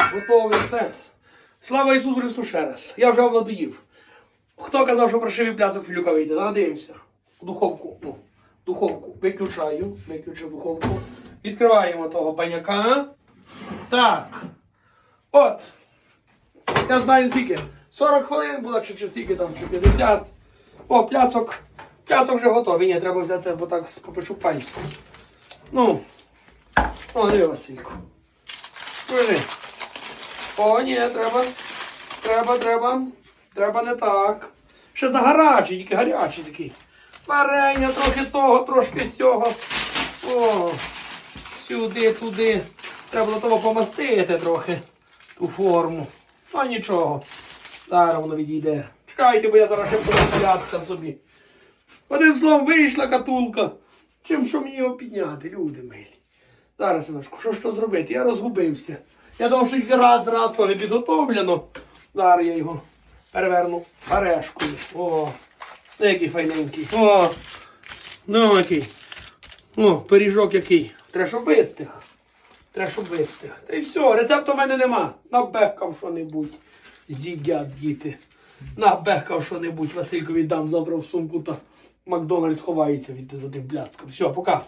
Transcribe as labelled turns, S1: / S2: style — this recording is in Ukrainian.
S1: Готовий все. Слава Ісусу Христу ще раз. Я вже овладоїв. Хто казав, що прошивий пляцок філюка вийде? Зараз дивимося. В духовку. Ну, духовку. Виключаю. Виключив духовку. Відкриваємо того баняка. Так. От. Я знаю скільки. 40 хвилин було, чи, чи скільки там, чи 50. О, пляцок. Пляцок вже готовий. Ні, треба взяти, бо так попишу пальці. Ну. О, диви, Васильку. Бери. О, ні, треба. Треба, треба. Треба не так. Ще загарячий, тільки гарячий такий. Варення, трохи того, трошки сього. О, сюди, туди. Треба було того помастити трохи. Ту форму. Ну нічого. Зараз воно відійде. Чекайте, бо я зараз ще буду пляцка собі. Одним словом, вийшла катулка. Чим що мені його підняти, люди милі. Зараз, Івашку, що ж то зробити? Я розгубився. Я думав, що раз, раз то не підготовлено. Зараз я його переверну орешкою. О, ну який файненький. О, ну який. О, пиріжок який. Щоб вистиг. Та й все, рецепту в мене нема. Набекав що-небудь. З'їдять діти. Набекав що-небудь. Василькові дам завтра в сумку та Макдональдс ховається від за тим пляцком. Все, пока.